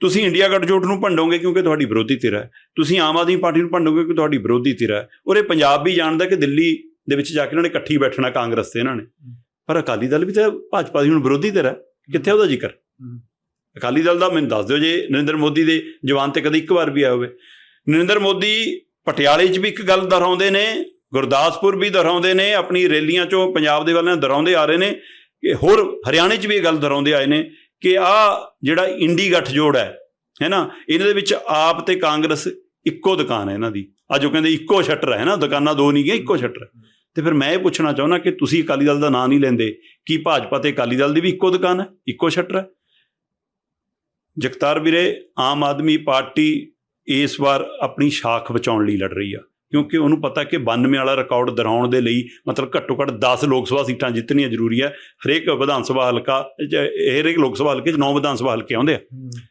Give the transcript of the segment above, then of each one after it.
ਤੁਸੀਂ ਇੰਡੀਆ ਗੱਠਜੋੜ ਨੂੰ ਭੰਡੋਗੇ ਕਿਉਂਕਿ ਤੁਹਾਡੀ ਵਿਰੋਧੀ ਧਿਰ ਹੈ। ਤੁਸੀਂ ਆਮ ਆਦਮੀ ਪਾਰਟੀ ਨੂੰ ਭੰਡੋਗੇ ਕਿਉਂਕਿ ਤੁਹਾਡੀ ਵਿਰੋਧੀ ਧਿਰ ਹੈ। ਔਰ ਇਹ ਪੰਜਾਬ ਵੀ ਜਾਣਦਾ ਕਿ ਦਿੱਲੀ ਦੇ ਵਿੱਚ ਜਾ ਕੇ ਇਹਨਾਂ ਨੇ ਇਕੱਠੀ ਬੈਠਣਾ ਕਾਂਗਰਸ ਤੇ ਇਹਨਾਂ ਨੇ। ਪਰ ਅਕਾਲੀ ਦਲ ਵੀ ਤਾਂ ਭਾਜਪਾ ਦੀ ਹੁਣ ਵਿਰੋਧੀ ਧਿਰ ਹੈ। ਕਿੱਥੇ ਉਹਦਾ ਜ਼ਿਕਰ? ਅਕਾਲੀ ਦਲ ਦਾ ਮੈਨੂੰ ਦੱਸ ਦਿਓ ਜੇ ਨਰਿੰਦਰ ਮੋਦੀ ਦੇ ਜਵਾਨ ਤੇ ਕਦੇ ਇੱਕ ਵਾਰ ਵੀ ਆਇਆ ਹੋਵੇ। ਨਰਿੰਦਰ ਮੋਦੀ ਪਟਿਆਲੇ 'ਚ ਵੀ ਇੱਕ ਗੱਲ ਦੁਹਰਾਉਂਦੇ ਨੇ ਗੁਰਦਾਸਪੁਰ ਵੀ ਦੁਹਰਾਉਂਦੇ ਨੇ ਆਪਣੀ ਰੈਲੀਆਂ 'ਚੋਂ ਪੰਜਾਬ ਦੇ ਵੱਲੋਂ ਦੁਹਰਾਉਂਦੇ ਆ ਰਹੇ ਨੇ। ਕਿ ਹੋਰ ਹਰਿਆਣੇ 'ਚ ਵੀ ਇਹ ਗੱਲ ਦੁਹਰਾਉਂਦੇ ਆਏ ਨੇ ਕਿ ਆ ਜਿਹੜਾ ਇੰਡੀ ਗੱਠਜੋੜ ਹੈ ਹੈ ਨਾ? ਇਹਨਾਂ ਦੇ ਵਿੱਚ ਆਪ ਤੇ ਕਾਂਗਰਸ ਇੱਕੋ ਦੁਕਾਨ ਹੈ ਇਹਨਾਂ ਦੀ। ਅੱਜ ਉਹ ਕਹਿੰਦੇ ਇੱਕੋ ਸ਼ਟਰ ਹੈ ਨਾ, ਦੁਕਾਨਾਂ ਦੋ ਨਹੀਂ ਗਈਆਂ, ਇੱਕੋ ਸ਼ਟਰ ਹੈ। ਤੇ ਫਿਰ ਮੈਂ ਇਹ ਪੁੱਛਣਾ ਚਾਹੁੰਦਾ ਕਿ ਤੁਸੀਂ ਅਕਾਲੀ ਦਲ ਦਾ ਨਾਂ ਨਹੀਂ ਲੈਂਦੇ, ਕੀ ਭਾਜਪਾ ਤੇ ਅਕਾਲੀ ਦਲ ਦੀ ਵੀ ਇੱਕੋ ਦੁਕਾਨ ਹੈ, ਇੱਕੋ ਸ਼ਟਰ ਹੈ? ਜਗਤਾਰ ਵੀਰੇ, ਆਮ ਆਦਮੀ ਪਾਰਟੀ ਇਸ ਵਾਰ ਆਪਣੀ ਸ਼ਾਖ ਬਚਾਉਣ ਲਈ ਲੜ ਰਹੀ ਆ। ਕਿਉਂਕਿ ਉਹਨੂੰ ਪਤਾ ਕਿ 92 ਵਾਲਾ ਰਿਕਾਰਡ ਦੁਹਰਾਉਣ ਦੇ ਲਈ ਮਤਲਬ ਘੱਟੋ ਘੱਟ 10 ਲੋਕ ਸਭਾ ਸੀਟਾਂ ਜਿੱਤਣੀਆਂ ਜ਼ਰੂਰੀ ਹੈ। ਹਰੇਕ ਵਿਧਾਨ ਸਭਾ ਹਲਕਾ ਹਰੇਕ ਲੋਕ ਸਭਾ ਹਲਕੇ 'ਚ 9 ਵਿਧਾਨ ਸਭਾ ਹਲਕੇ ਆਉਂਦੇ ਆ।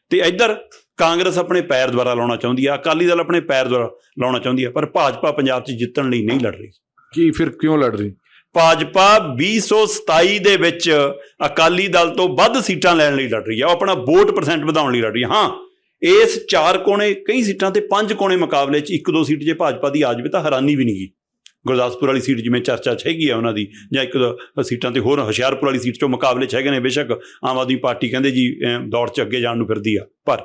ਤੇ ਇੱਧਰ ਕਾਂਗਰਸ ਆਪਣੇ ਪੈਰ ਦੁਆਰਾ ਲਾਉਣਾ ਚਾਹੁੰਦੀ ਆ ਅਕਾਲੀ ਦਲ ਆਪਣੇ ਪੈਰ ਦੁਆਰਾ ਲਾਉਣਾ ਚਾਹੁੰਦੀ ਆ ਪਰ ਭਾਜਪਾ ਪੰਜਾਬ 'ਚ ਜਿੱਤਣ ਲਈ ਨਹੀਂ ਲੜ ਰਹੀ। ਕੀ ਫਿਰ ਕਿਉਂ ਲੜ ਰਹੀ? ਭਾਜਪਾ 2027 ਦੇ ਵਿੱਚ ਅਕਾਲੀ ਦਲ ਤੋਂ ਵੱਧ ਸੀਟਾਂ ਲੈਣ ਲਈ ਲੜ ਰਹੀ ਹੈ ਉਹ ਆਪਣਾ ਵੋਟ ਪਰਸੈਂਟ ਵਧਾਉਣ ਲਈ ਲੜ ਰਹੀ ਹੈ ਹਾਂ ਇਸ ਚਾਰ ਕੋਣੇ ਕਈ ਸੀਟਾਂ ਤੇ ਪੰਜ ਕੋਣੇ ਮੁਕਾਬਲੇ 'ਚ ਇੱਕ ਦੋ ਸੀਟ ਜੇ ਭਾਜਪਾ ਦੀ ਆ ਜਾਵੇ ਤਾਂ ਹੈਰਾਨੀ ਵੀ ਨਹੀਂ ਗਈ ਗੁਰਦਾਸਪੁਰ ਵਾਲੀ ਸੀਟ ਜਿਵੇਂ ਚਰਚਾ 'ਚ ਹੈਗੀ ਆ ਉਹਨਾਂ ਦੀ, ਜਾਂ ਇੱਕ ਦੋ ਸੀਟਾਂ ਤੇ ਹੋਰ ਹੁਸ਼ਿਆਰਪੁਰ ਵਾਲੀ ਸੀਟ 'ਚੋਂ ਮੁਕਾਬਲੇ 'ਚ ਹੈਗੇ ਨੇ, ਬੇਸ਼ੱਕ ਆਮ ਆਦਮੀ ਪਾਰਟੀ ਕਹਿੰਦੇ ਜੀ ਦੌੜ 'ਚ ਅੱਗੇ ਜਾਣ ਨੂੰ ਫਿਰਦੀ ਆ। ਪਰ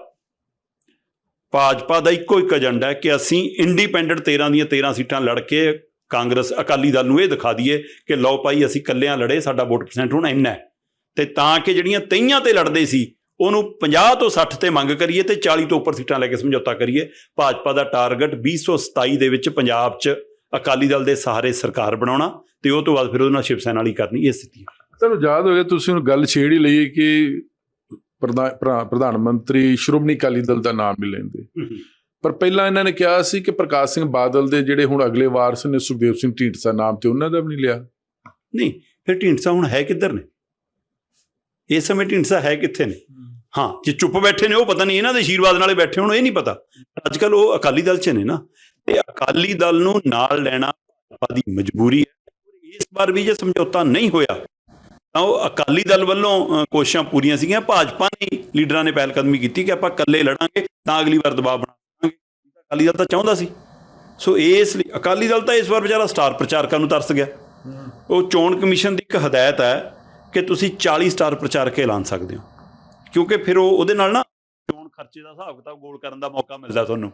ਭਾਜਪਾ ਦਾ ਇੱਕੋ ਇੱਕ ਏਜੰਡਾ ਹੈ ਕਿ ਅਸੀਂ ਇੰਡੀਪੈਂਡੈਂਟ 13 ਦੀਆਂ 13 ਸੀਟਾਂ ਲੜ ਕੇ ਕਾਂਗਰਸ ਅਕਾਲੀ ਦਲ ਨੂੰ ਇਹ ਦਿਖਾ ਦਈਏ ਕਿ ਲਓ ਭਾਈ ਅਸੀਂ ਇਕੱਲਿਆਂ ਲੜੇ, ਸਾਡਾ ਵੋਟ ਪਰਸੈਂਟ ਹੁਣ ਇੰਨਾ ਹੈ। ਤੇ ਤਾਂ ਕਿ ਜਿਹੜੀਆਂ ਤਈਆਂ ਤੇ ਲੜਦੇ ਸੀ ਉਹਨੂੰ 50 ਤੋਂ 60 ਤੇ ਮੰਗ ਕਰੀਏ ਤੇ 40 ਤੋਂ ਉੱਪਰ ਸੀਟਾਂ ਲੈ ਕੇ ਸਮਝੌਤਾ ਕਰੀਏ। ਭਾਜਪਾ ਦਾ ਟਾਰਗੇਟ 2027 ਦੇ ਵਿੱਚ ਪੰਜਾਬ 'ਚ ਅਕਾਲੀ ਦਲ ਦੇ ਸਹਾਰੇ ਸਰਕਾਰ ਬਣਾਉਣਾ ਤੇ ਉਹ ਤੋਂ ਬਾਅਦ ਫਿਰ ਉਹਦੇ ਨਾਲ ਸ਼ਿਵ ਸੈਨਾ ਵਾਲੀ ਕਰਨੀ ਇਹ ਸਥਿਤੀ ਤੁਹਾਨੂੰ ਯਾਦ ਹੋਵੇ ਤੁਸੀਂ ਹੁਣ ਗੱਲ ਛੇੜ ਹੀ ਲਈ ਕਿ ਪ੍ਰਧਾ- ਪ੍ਰਧਾ- ਪ੍ਰਧਾਨ ਮੰਤਰੀ ਸ਼੍ਰੋਮਣੀ ਅਕਾਲੀ ਦਲ ਦਾ ਨਾਮ ਨਹੀਂ ਲੈਂਦੇ। ਪਰ ਪਹਿਲਾਂ ਇਹਨਾਂ ਨੇ ਕਿਹਾ ਸੀ ਕਿ ਪ੍ਰਕਾਸ਼ ਸਿੰਘ ਬਾਦਲ ਦੇ ਜਿਹੜੇ ਹੁਣ ਅਗਲੇ ਵਾਰਸ ਨੇ ਸੁਖਦੇਵ ਸਿੰਘ ਢੀਂਡਸਾ ਨਾਮ ਤੇ ਉਹਨਾਂ ਦਾ ਵੀ ਨਹੀਂ ਲਿਆ। ਨਹੀਂ ਫਿਰ ਢੀਂਡਸਾ ਹੁਣ ਹੈ ਕਿੱਧਰ ਨੇ? ਇਸ ਸਮੇਂ ਢੀਂਡਸਾ ਹੈ ਕਿੱਥੇ ਨੇ? ਹਾਂ ਜੇ ਚੁੱਪ ਬੈਠੇ ਨੇ ਉਹ ਪਤਾ ਨਹੀਂ ਇਹਨਾਂ ਦੇ ਆਸ਼ੀਰਵਾਦ ਨਾਲੇ ਬੈਠੇ ਹੋਣ ਇਹ ਨਹੀਂ ਪਤਾ। ਅੱਜ ਕੱਲ ਉਹ ਅਕਾਲੀ ਦਲ 'ਚ ਨੇ ਨਾ ਤੇ ਅਕਾਲੀ ਦਲ ਨੂੰ ਨਾਲ ਲੈਣਾ ਭਾਜਪਾ ਦੀ ਮਜਬੂਰੀ ਹੈ। ਇਸ ਵਾਰ ਵੀ ਜੇ ਸਮਝੌਤਾ ਨਹੀਂ ਹੋਇਆ ਤਾਂ ਉਹ ਅਕਾਲੀ ਦਲ ਵੱਲੋਂ ਕੋਸ਼ਿਸ਼ਾਂ ਪੂਰੀਆਂ ਸੀਗੀਆਂ। ਭਾਜਪਾ ਨੇ ਲੀਡਰਾਂ ਨੇ ਪਹਿਲ ਕਦਮੀ ਕੀਤੀ ਕਿ ਆਪਾਂ ਇਕੱਲੇ ਲੜਾਂਗੇ ਤਾਂ ਅਗਲੀ ਵਾਰ ਦਬਾਅ ਬਣਾਵਾਂਗੇ ਅਕਾਲੀ ਦਲ ਤਾਂ ਚਾਹੁੰਦਾ ਸੀ। ਸੋ ਇਸ ਲਈ ਅਕਾਲੀ ਦਲ ਤਾਂ ਇਸ ਵਾਰ ਵਿਚਾਰਾ ਸਟਾਰ ਪ੍ਰਚਾਰਕਾਂ ਨੂੰ ਤਰਸ ਗਿਆ। ਉਹ ਚੋਣ ਕਮਿਸ਼ਨ ਦੀ ਇੱਕ ਹਦਾਇਤ ਹੈ ਕਿ ਤੁਸੀਂ 40 ਸਟਾਰ ਪ੍ਰਚਾਰਕ ਐਲਾਨ ਸਕਦੇ ਹੋ। ਕਿਉਂਕਿ ਫਿਰ ਉਹ ਉਹਦੇ ਨਾਲ ਨਾ ਚੋਣ ਖਰਚੇ ਦਾ ਹਿਸਾਬ ਕਿਤਾਬ ਗੋਲ ਕਰਨ ਦਾ ਮੌਕਾ ਮਿਲਦਾ ਤੁਹਾਨੂੰ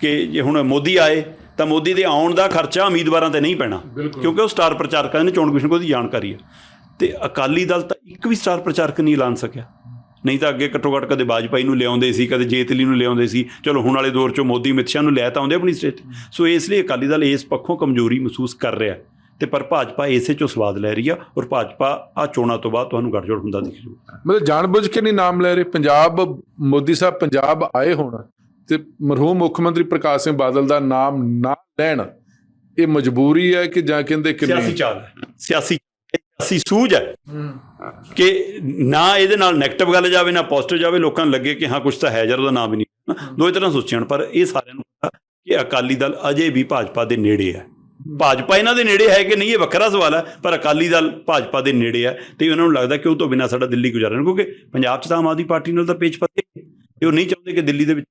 ਕਿ ਜੇ ਹੁਣ ਮੋਦੀ ਆਏ ਤਾਂ ਮੋਦੀ ਦੇ ਆਉਣ ਦਾ ਖਰਚਾ ਉਮੀਦਵਾਰਾਂ ਤੇ ਨਹੀਂ ਪੈਣਾ। ਕਿਉਂਕਿ ਉਹ ਸਟਾਰ ਪ੍ਰਚਾਰਕਾਂ ਨੇ ਚੋਣ ਕਮਿਸ਼ਨ ਕੋਲ ਦੀ ਜਾਣਕਾਰੀ ਹੈ ਤੇ ਅਕਾਲੀ ਦਲ ਤਾਂ ਇੱਕ ਵੀ ਸਟਾਰ ਪ੍ਰਚਾਰਕ ਨਹੀਂ ਐਲਾਨ ਸਕਿਆ। ਨਹੀਂ ਤਾਂ ਅੱਗੇ ਘੱਟੋ ਘੱਟ ਕਦੇ ਬਾਜਪਾਈ ਨੂੰ ਲਿਆਉਂਦੇ ਸੀ ਕਦੇ ਜੇਤਲੀ ਨੂੰ ਲਿਆਉਂਦੇ ਸੀ। ਚਲੋ ਹੁਣ ਵਾਲੇ ਦੌਰ 'ਚੋਂ ਮੋਦੀ ਸ਼ਾਹ ਨੂੰ ਲੈ ਤਾਂ ਆਉਂਦੇ ਆਪਣੀ ਸਟੇਟ। ਸੋ ਇਸ ਲਈ ਅਕਾਲੀ ਦਲ ਇਸ ਪੱਖੋਂ ਕਮਜ਼ੋਰੀ ਮਹਿਸੂਸ ਕਰ ਰਿਹਾ। ਹੈ। ਤੇ ਪਰ ਭਾਜਪਾ ਇਸੇ ਚੋਂ ਸਵਾਦ ਲੈ ਰਹੀ ਆ ਔਰ ਭਾਜਪਾ ਆ ਚੋਣਾਂ ਤੋਂ ਬਾਅਦ ਤੁਹਾਨੂੰ ਗੱਠਜੋੜ ਹੁੰਦਾ ਦਿਖ ਜੂ ਮਤਲਬ ਜਾਣਬੁੱਝ ਕੇ ਨਹੀਂ ਨਾਮ ਲੈ ਰਹੇ। ਪੰਜਾਬ ਮੋਦੀ ਸਾਹਿਬ ਪੰਜਾਬ ਆਏ ਹੁਣ ਤੇ ਮਰਹੂਮ ਮੁੱਖ ਮੰਤਰੀ ਪ੍ਰਕਾਸ਼ ਸਿੰਘ ਬਾਦਲ ਦਾ ਨਾਮ ਨਾ ਲੈਣ ਇਹ ਮਜਬੂਰੀ ਹੈ ਕਿ ਜਾਂ ਕਹਿੰਦੇ ਕਿ ਸਿਆਸੀ ਚਾਲ ਹੈ। ਸਿਆਸੀ ਸਿਆਸੀ ਸੂਝ ਹੈ ਕਿ ਨਾ ਇਹਦੇ ਨਾਲ 네ਗੇਟਿਵ ਗੱਲ ਜਾਵੇ ਨਾ ਪੋਜ਼ਿਟਿਵ ਜਾਵੇ ਲੋਕਾਂ ਨੂੰ ਲੱਗੇ ਕਿ ਹਾਂ ਕੁਝ ਤਾਂ ਹੈ ਜਰ ਉਹਦਾ ਨਾਮ ਹੀ ਨਹੀਂ। ਦੋਏ ਤਰ੍ਹਾਂ ਸੋਚਣ ਪਰ ਇਹ ਸਾਰਿਆਂ ਨੂੰ ਪਤਾ ਕਿ ਅਕਾਲੀ ਦਲ ਅਜੇ ਵੀ ਭਾਜਪਾ ਦੇ ਨੇੜੇ ਹੈ। ਭਾਜਪਾ ਇਹਨਾਂ ਦੇ ਨੇੜੇ ਹੈ ਕਿ ਨਹੀਂ ਇਹ ਵੱਖਰਾ ਸਵਾਲ ਹੈ ਪਰ ਅਕਾਲੀ ਦਲ ਭਾਜਪਾ ਦੇ ਨੇੜੇ ਹੈ ਤੇ ਉਹਨਾਂ ਨੂੰ ਲੱਗਦਾ ਕਿ ਉਹ ਤੋਂ ਬਿਨਾਂ ਸਾਡਾ ਦਿੱਲੀ ਗੁਜ਼ਾਰਾ ਨਹੀਂ ਕਿਉਂਕਿ ਪੰਜਾਬ 'ਚ ਤਾਂ ਆਮ ਆਦਮੀ ਪਾਰਟੀ ਨਾਲ ਤਾਂ ਪੇਚ ਪੱਤੇ ਤੇ ਉਹ ਨਹੀਂ ਚਾਹੁੰਦੇ ਕਿ ਦਿੱਲੀ ਦੇ ਵਿੱਚ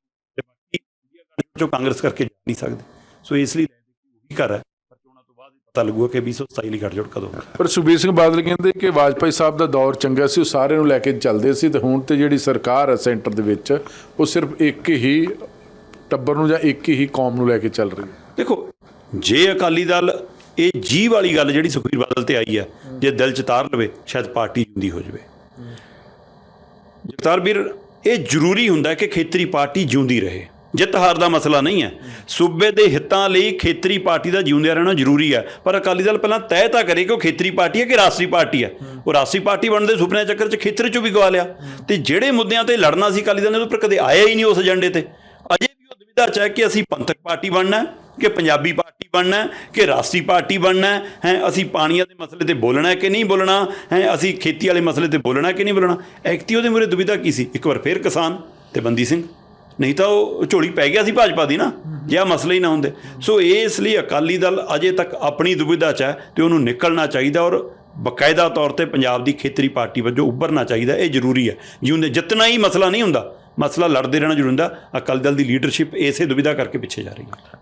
ਜੋ ਕਾਂਗਰਸ ਕਰਕੇ ਜਾ ਨਹੀਂ ਸਕਦੇ। ਸੋ ਇਸ ਲਈ ਉਹੀ ਘਰ ਹੈ ਪਰ ਚੋਣਾਂ ਤੋਂ ਬਾਅਦ ਹੀ ਪਤਾ ਲੱਗੂਗਾ ਕਿ 2027 ਲਈ ਗੱਠਜੋੜ ਕਦੋਂ ਪਰ ਸੁਖਬੀਰ ਸਿੰਘ ਬਾਦਲ ਕਹਿੰਦੇ ਕਿ ਵਾਜਪਾਈ ਸਾਹਿਬ ਦਾ ਦੌਰ ਚੰਗਾ ਸੀ ਉਹ ਸਾਰਿਆਂ ਨੂੰ ਲੈ ਕੇ ਚੱਲਦੇ ਸੀ ਤੇ ਹੁਣ ਤੇ ਜਿਹੜੀ ਸਰਕਾਰ ਹੈ ਸੈਂਟਰ ਦੇ ਵਿੱਚ ਉਹ ਸਿਰਫ ਇੱਕ ਹੀ ਟੱਬਰ ਨੂੰ ਜਾਂ ਇੱਕ ਹੀ ਕੌਮ ਨੂੰ ਲੈ ਕੇ ਚੱਲ ਰਹੀ ਹੈ। ਦੇਖੋ ਜੇ ਅਕਾਲੀ ਦਲ ਇਹ ਜੀਵ ਵਾਲੀ ਗੱਲ ਜਿਹੜੀ ਸੁਖਬੀਰ ਬਾਦਲ ਤੇ ਆਈ ਹੈ ਜੇ ਦਿਲ ਚ ਤਾਰ ਲਵੇ, ਸ਼ਾਇਦ ਪਾਰਟੀ ਜਿੰਦੀ ਹੋ ਜਾਵੇ। ਜਗਤਾਰ ਵੀਰ, ਇਹ ਜ਼ਰੂਰੀ ਹੁੰਦਾ ਕਿ ਖੇਤਰੀ ਪਾਰਟੀ ਜਿਉਂਦੀ ਰਹੇ। ਜਿੱਤ ਹਾਰ ਦਾ ਮਸਲਾ ਨਹੀਂ ਹੈ। ਸੂਬੇ ਦੇ ਹਿੱਤਾਂ ਲਈ ਖੇਤਰੀ ਪਾਰਟੀ ਦਾ ਜਿਉਂਦਿਆਂ ਰਹਿਣਾ ਜ਼ਰੂਰੀ ਹੈ। ਪਰ ਅਕਾਲੀ ਦਲ ਪਹਿਲਾਂ ਤੈਅ ਤਾਂ ਕਰੇ ਕਿ ਉਹ ਖੇਤਰੀ ਪਾਰਟੀ ਹੈ ਕਿ ਰਾਸ਼ਟਰੀ ਪਾਰਟੀ ਹੈ। ਉਹ ਰਾਸ਼ਟਰੀ ਪਾਰਟੀ ਬਣਨ ਦੇ ਸੁਪਨੇ ਚੱਕਰ 'ਚ ਖੇਤਰ 'ਚੋਂ ਵੀ ਗਵਾ ਲਿਆ। ਤੇ ਜਿਹੜੇ ਮੁੱਦਿਆਂ ਤੇ ਲੜਨਾ ਸੀ ਅਕਾਲੀ ਦਲ ਨੇ, ਉਹ ਪਰ ਕਦੇ ਆਇਆ ਹੀ ਨਹੀਂ ਉਸ ਏਜੰਡੇ ਤੇ। ਅਜੇ ਵੀ ਉਹ ਦੁਵਿਧਾ 'ਚ ਹੈ ਕਿ ਅਸੀਂ ਪੰਥਕ ਪਾਰਟੀ ਬਣਨਾ ਹੈ। ਕਿ ਪੰਜਾਬੀ ਪਾਰਟੀ ਬਣਨਾ ਕਿ ਰਾਸ਼ਟਰੀ ਪਾਰਟੀ ਬਣਨਾ ਹੈ ਹੈਂ, ਅਸੀਂ ਪਾਣੀਆਂ ਦੇ ਮਸਲੇ ਤੇ ਬੋਲਣਾ ਹੈ ਕਿ ਨਹੀਂ ਬੋਲਣਾ ਹੈ ਅਸੀਂ ਖੇਤੀ ਵਾਲੇ ਮਸਲੇ ਤੇ ਬੋਲਣਾ ਕਿ ਨਹੀਂ ਬੋਲਣਾ ਐਕਤੀ ਉਹਦੇ ਮੂਰੇ ਦੁਵਿਧਾ ਕੀ ਸੀ? ਇੱਕ ਵਾਰ ਫੇਰ ਕਿਸਾਨ ਤੇ ਬੰਦੀ ਸਿੰਘ। ਨਹੀਂ ਤਾਂ ਉਹ ਝੋਲੀ ਪੈ ਗਿਆ ਸੀ ਭਾਜਪਾ ਦੀ ਨਾ ਜੇ ਆ ਮਸਲੇ ਹੀ ਨਾ ਹੁੰਦੇ। ਸੋ ਇਸ ਲਈ ਅਕਾਲੀ ਦਲ ਅਜੇ ਤੱਕ ਆਪਣੀ ਦੁਵਿਧਾ 'ਚ ਹੈ ਤੇ ਉਹਨੂੰ ਨਿਕਲਣਾ ਚਾਹੀਦਾ ਔਰ ਬਕਾਇਦਾ ਤੌਰ ਤੇ ਪੰਜਾਬ ਦੀ ਖੇਤਰੀ ਪਾਰਟੀ ਵਜੋਂ ਉੱਭਰਨਾ ਚਾਹੀਦਾ ਇਹ ਜ਼ਰੂਰੀ ਹੈ। ਜਿਉਂਦੇ ਜਿੱਤਣਾ ਹੀ ਮਸਲਾ ਨਹੀਂ ਹੁੰਦਾ ਮਸਲਾ ਲੜਦੇ ਰਹਿਣਾ ਜ਼ਰੂਰੀ ਹੁੰਦਾ ਅਕਾਲੀ ਦਲ ਦੀ ਲੀਡਰਸ਼ਿਪ ਇਸੇ ਦੁਵਿਧਾ ਕਰਕੇ ਪਿੱਛੇ ਜਾ ਰਹੀ ਹੈ।